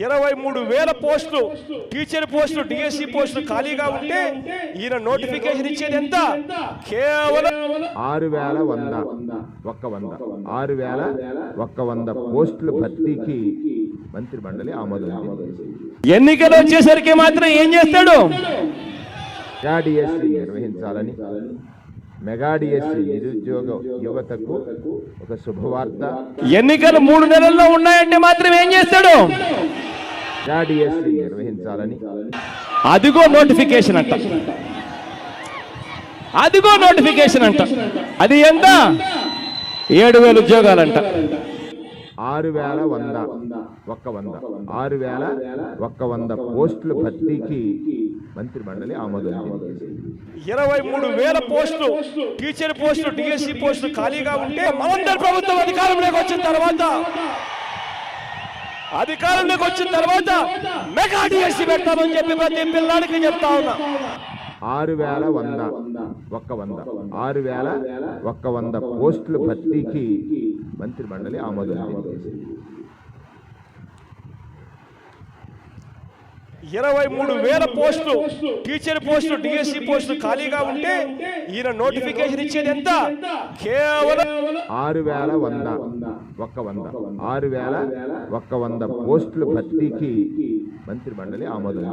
ఇరవై మూడు వేల పోస్టులు టీచర్ పోస్టులు డిఎస్సి పోస్టులు ఖాళీగా ఉంటే ఈయన నోటిఫికేషన్ ఇచ్చేది ఎంత? కేవలం ఆరు వేల వంద. ఒక్క వంద. ఆరు వేల ఒక్క వంద పోస్టుల భర్తీకి మంత్రి మండలి ఆమోదం ఎన్నికలు వచ్చేసరికి మాత్రం ఏం చేస్తాడు? మెగా డిఎస్సి నిర్వహించాలని. మెగా డిఎస్సి నిరుద్యోగ యువతకు ఒక శుభవార్త. ఎన్నికలు మూడు నెలల్లో ఉన్నాయంటే మాత్రం ఏం చేస్తాడు? నిర్వహించాలని. అదిగో నోటిఫికేషన్ అంట. అదిగో నోటిఫికేషన్ అంట. అది ఎంత? ఏడు వేల ఉద్యోగాలంట. ఆరు వేల వంద. ఒక్క వంద. ఆరు వేల ఒక్క వంద పోస్టుల భర్తీకి మంత్రి మండలి ఆమోదం ఇరవై మూడు వేల పోస్టులు టీచర్ పోస్టులు డిఎస్సి పోస్టులు ఖాళీగా ఉంటే మనందరి ప్రభుత్వం అధికారంలోకి వచ్చిన తర్వాత అధికారంలోకి వచ్చిన తర్వాత మెగా డిఎస్సీ పెడతామని చెప్పి ప్రతి పిల్లాడికి చెప్తా ఉన్నా. ఆరు వేల వంద ఒక్క వంద. ఆరు వేల ఒక్క వంద పోస్టుల భర్తీకి మంత్రి మండలి ఆమోదం ఇరవై మూడు వేల పోస్టులు. టీచర్ పోస్టులు డిఎస్సి పోస్టులు ఖాళీగా ఉంటే ఈయన నోటిఫికేషన్ ఇచ్చేది ఎంత? కేవలం ఆరు వేల వంద. ఒక్క వంద. ఆరు వేల ఒక్క వంద పోస్టుల భర్తీకి మంత్రి మండలి ఆమోదం